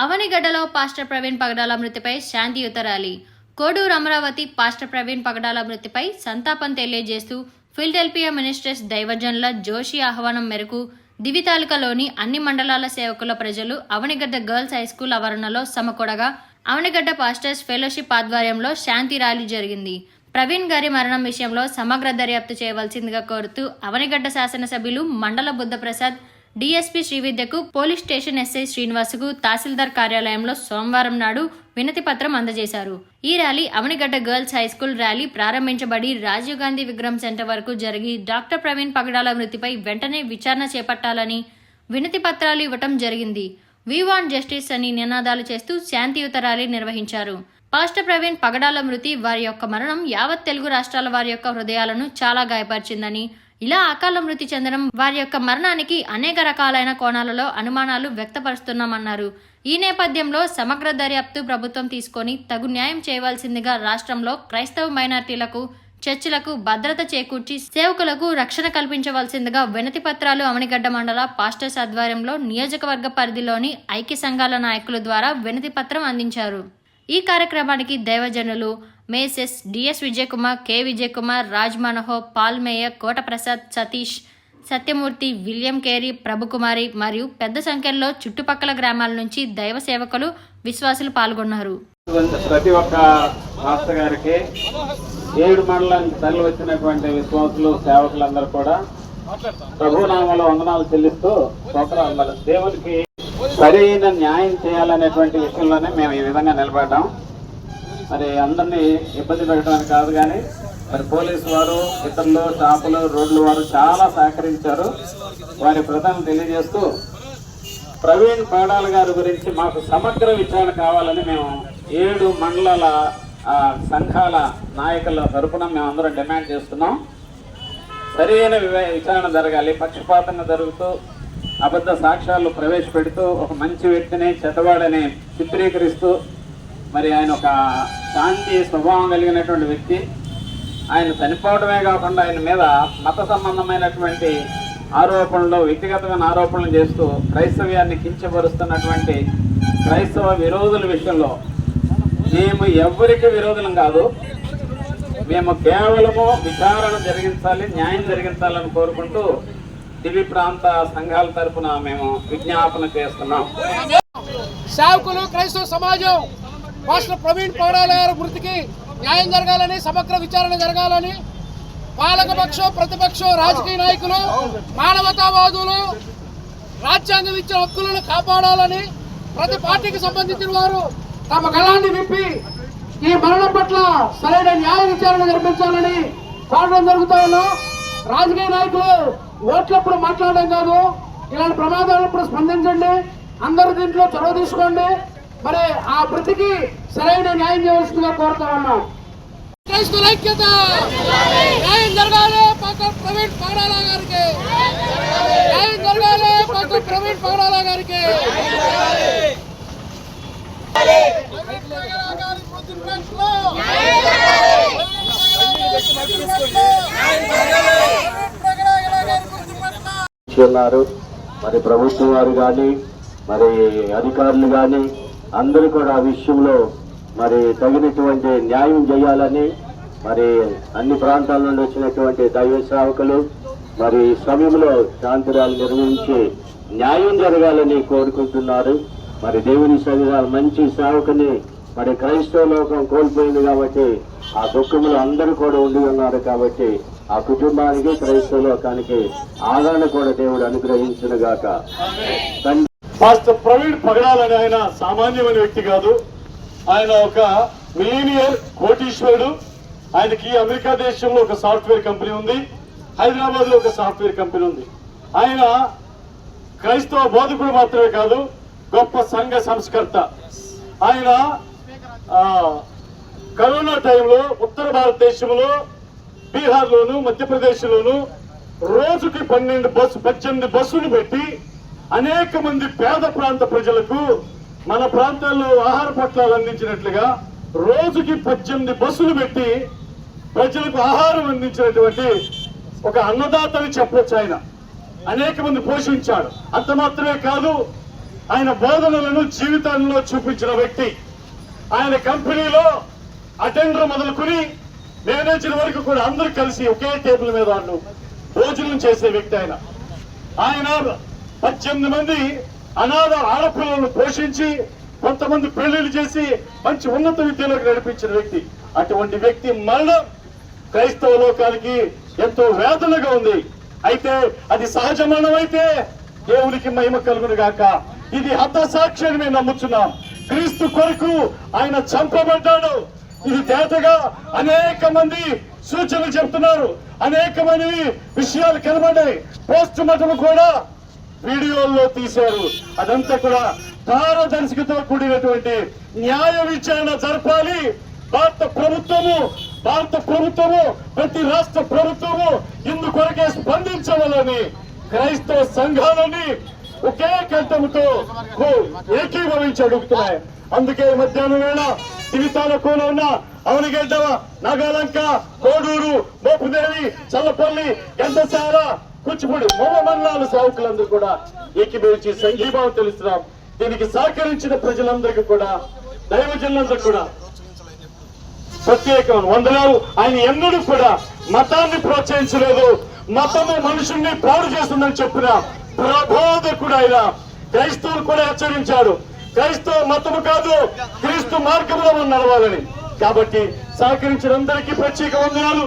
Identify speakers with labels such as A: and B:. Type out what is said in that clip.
A: అవనిగడ్డలో pastor Praveen Pagadala మృతిపై శాంతియుత rally Koduru Amaravati pastor Praveen Pagadala మృతిపై సంతాపం తెలియజేస్తూ ఫిల్డెల్ఫియా మినిస్ట్రెస్ దైవజన్ల జోషి ఆహ్వానం మేరకు దివితాలికలోని అన్ని మండలాల సేవకుల ప్రజలు అవనిగడ్డ గర్ల్స్ హై స్కూల్ ఆవరణలో సమకూడగా అవనిగడ్డ పాస్టర్స్ ఫెలోషిప్ ఆధ్వర్యంలో శాంతి ర్యాలీ జరిగింది. ప్రవీణ్ గారి మరణం విషయంలో సమగ్ర దర్యాప్తు చేయవలసిందిగా కోరుతూ అవనిగడ్డ శాసనసభ్యులు మండల బుద్ధప్రసాద్ డీఎస్పీ శ్రీవిద్యకు పోలీస్ స్టేషన్ ఎస్ఐ శ్రీనివాసుకు తహసీల్దార్ కార్యాలయంలో సోమవారం నాడు వినతి పత్రం అందజేశారు. ఈ rally Avanigadda girls high school rally ప్రారంభించబడి Rajiv Gandhi విగ్రహం సెంటర్ వరకు జరిగి డాక్టర్ ప్రవీణ్ పగడాల మృతిపై వెంటనే విచారణ చేపట్టాలని వినతి పత్రాలు ఇవ్వటం జరిగింది. వి వాంట్ జస్టిస్ అని నినాదాలు చేస్తూ శాంతియుత ర్యాలీ నిర్వహించారు. పాస్టర్ ప్రవీణ్ పగడాల మృతి వారి యొక్క మరణం యావత్ తెలుగు రాష్ట్రాల వారి యొక్క హృదయాలను చాలా గాయపరిచిందని ఇలా అకాల మృతి చెందడం వారి యొక్క మరణానికి అనేక రకాలైన కోణాలలో అనుమానాలు వ్యక్తపరుస్తున్నామన్నారు. ఈ నేపథ్యంలో సమగ్ర దర్యాప్తు ప్రభుత్వం తీసుకొని తగు న్యాయం చేయవలసిందిగా రాష్ట్రంలో క్రైస్తవ మైనార్టీలకు చర్చిలకు భద్రత చేకూర్చి సేవకులకు రక్షణ కల్పించవలసిందిగా వినతి పత్రాలు అవనిగడ్డ మండల పాస్టర్స్ ఆధ్వర్యంలో నియోజకవర్గ పరిధిలోని ఐక్య సంఘాల నాయకుల ద్వారా వినతి పత్రం అందించారు. ఈ కార్యక్రమానికి దైవజనులు మేసెస్ DS Vijayakumar K Vijayakumar Raj Manohar Paul mayor Kotaprasad Satish Satyamurthy William Carey Prabhukumari మరియు పెద్ద సంఖ్యలో చుట్టుపక్కల గ్రామాల నుంచి దైవ సేవకులు విశ్వాసులు పాల్గొన్నారు.
B: ప్రతి ఒక్క మాస్టర్ గారికి ఏడు మండలానికి తరలి వచ్చినటువంటి విశ్వాసులు సేవకులందరూ కూడా ప్రభునామంలో వందనాలు చెల్లిస్తూ స్తోత్రాలు దేవునికి సరైన న్యాయం చేయాలనేటువంటి విషయంలోనే మేము ఈ విధంగా నిలబడ్డాం. మరి అందరినీ ఇబ్బంది పెట్టడానికి కాదు కానీ మరి పోలీసు వారు ఇతరులు షాపులు రోడ్లు వారు చాలా సహకరించారు. వారి ప్రధానం తెలియజేస్తూ ప్రవీణ్ పాడాల గారి గురించి మాకు సమగ్ర విచారణ కావాలని మేము ఏడు మండలాల ఆ, సంఘాల నాయకుల తరపున మేము అందరం డిమాండ్ చేస్తున్నాం. సరైన విచారణ జరగాలి. పక్షపాతంగా జరుగుతూ అబద్ధ సాక్ష్యాలు ప్రవేశపెడుతూ ఒక మంచి వ్యక్తిని చెడ్డవాడని చిత్రీకరిస్తూ మరి ఆయన ఒక శాంతి స్వభావం కలిగినటువంటి వ్యక్తి. ఆయన చనిపోవడమే కాకుండా ఆయన మీద మత సంబంధమైనటువంటి ఆరోపణలు వ్యక్తిగతమైన ఆరోపణలు చేస్తూ క్రైస్తవ్యాన్ని కించపరుస్తున్నటువంటి క్రైస్తవ విరోధుల విషయంలో మేము ఎవరికి విరోధులం కాదు. మేము కేవలము విచారణ జరిగించాలి న్యాయం జరిగించాలని కోరుకుంటూ దివి ప్రాంత సంఘాల తరపున మేము విజ్ఞాపన చేస్తున్నాం.
C: సేవకులు క్రైస్తవ సమాజం. మాస్టర్ ప్రవీణ్ పౌడాల గారి మృతికి న్యాయం జరగాలని సమగ్ర విచారణ జరగాలని పాలకపక్షం ప్రతిపక్షం రాజకీయ నాయకులు మానవతావాదులు రాజ్యాంగం ఇచ్చిన హక్కులను కాపాడాలని ప్రతి పార్టీకి సంబంధించిన వారు తమ గళాన్ని విప్పి ఈ మరణం పట్ల సరైన న్యాయ విచారణ జరిపించాలని కోరడం జరుగుతా ఉన్నాం రాజకీయ నాయకులు ఓట్లప్పుడు మాట్లాడడం కాదు ఇలాంటి ప్రమాదాలప్పుడు స్పందించండి అందరు దీంట్లో చొరవ తీసుకోండి. మరి ఆ మృతికి సరైన న్యాయం చేయవలసిందిగా కోరుతా ఉన్నాం. ఐక్యత! న్యాయం జరగాలి ప్రవీణ్ పగడాల గారికి! న్యాయం జరగాలి ప్రవీణ్ పగడాల గారికి!
B: ఉన్నారు. మరి ప్రభుత్వం వారు కానీ మరి అధికారులు కానీ అందరూ కూడా ఆ విషయంలో మరి తగినటువంటి న్యాయం చేయాలని మరి అన్ని ప్రాంతాల నుండి వచ్చినటువంటి దైవ శ్రావకులు మరి సమయంలో శాంతిరాలు నిర్వహించి న్యాయం జరగాలని కోరుకుంటున్నారు. మరి దేవుని శరీరాలు మంచి సేవకుని మరి క్రైస్తవ లోకం కోల్పోయింది కాబట్టి ఆ దుఃఖంలో అందరూ కూడా ఉండి ఉన్నారు కాబట్టి ఆ కుటుంబానికి క్రైస్తవ లోకానికి ఆదరణ కూడా దేవుడు అనుగ్రహించిన గాక
D: మాస్టర్ ప్రవీణ్ పగడాల్ ఆయన సామాన్యమైన వ్యక్తి కాదు. ఆయన ఒక మిలీనియర్ కోటీశ్వరుడు. ఆయనకి అమెరికా దేశంలో ఒక సాఫ్ట్వేర్ కంపెనీ ఉంది. హైదరాబాద్లో ఒక సాఫ్ట్వేర్ కంపెనీ ఉంది. ఆయన క్రైస్తవ బోధకుడు మాత్రమే కాదు గొప్ప సంఘ సంస్కర్త. ఆయన కరోనా టైంలో ఉత్తర భారతదేశంలో బీహార్లోను మధ్యప్రదేశ్లోను రోజుకి పన్నెండు బస్సు పద్దెనిమిది బస్సులు పెట్టి అనేక మంది పేద ప్రాంత ప్రజలకు మన ప్రాంతాల్లో ఆహార పొట్లాలు అందించినట్లుగా రోజుకి పద్దెనిమిది బస్సులు పెట్టి ప్రజలకు ఆహారం అందించినటువంటి ఒక అన్నదాతని చెప్పొచ్చు ఆయన. అనేక మంది పోషించాడు. అంత మాత్రమే కాదు ఆయన బోధనలను జీవితంలో చూపించిన వ్యక్తి. ఆయన కంపెనీలో అటెండర్ మొదలుకొని మేనేజర్ వరకు కూడా అందరూ కలిసి ఒకే టేబుల్ మీద వాళ్ళు భోజనం చేసే వ్యక్తి ఆయన. ఆయన పద్దెనిమిది మంది అనాథ ఆడపిల్లలను పోషించి కొంతమంది పెళ్ళిళ్ళు చేసి మంచి ఉన్నత విద్యలోకి నడిపించిన వ్యక్తి. అటువంటి వ్యక్తి మరణం క్రైస్తవ లోకానికి ఎంతో వేదనగా ఉంది. అయితే అది సహజ మరణం అయితే దేవునికి మహిమ కలుగును గాక. ఇది హతసాక్షి అని మేము నమ్ముతున్నాం క్రీస్తు కొరకు ఆయన చంపబడ్డాడు. ఇది తేటగా అనేక మంది సూచనలు చెప్తున్నారు. అనేక మంది విషయాలు కనబడ్డాయి. పోస్ట్ మార్టం కూడా వీడియోల్లో తీశారు. అదంతా కూడా పారదర్శకతో కూడినటువంటి న్యాయ విచారణ జరపాలి. భారత ప్రభుత్వము భారత ప్రభుత్వము ప్రతి రాష్ట్ర ప్రభుత్వము ఇందుకొరకే స్పందించవాలని క్రైస్తవ సంఘాలని ఒకే కంఠంతో ఏకీభవించి అడుగుతున్నాయి. అందుకే మధ్యాహ్నం వేళ తిరితాల కోన ఉన్న అవనిగడ్డ నగలంక కోడూరు మోపుదేవి చల్లపల్లి గంటసార కూచిపూడి మొమ్మ మండలాల సేవకులందరూ కూడా ఏకీభవించి సంఘీభావం తెలుస్తున్నాం. దీనికి సహకరించిన ప్రజలందరికీ కూడా దైవజనులందరూ కూడా ప్రత్యేక వందనాలు. ఆయన ఎన్నడూ కూడా మతాన్ని ప్రోత్సహించలేదు. మతము మనుషుల్ని పాడు చేస్తుందని చెప్పిన ప్రబోధకుడు ఆయన. క్రైస్తవులు కూడా హెచ్చరించాడు క్రైస్తవ మతము కాదు క్రీస్తు మార్గంలో మనం నడవాలని. కాబట్టి సహకరించిన అందరికీ ప్రత్యేక వందనాలు.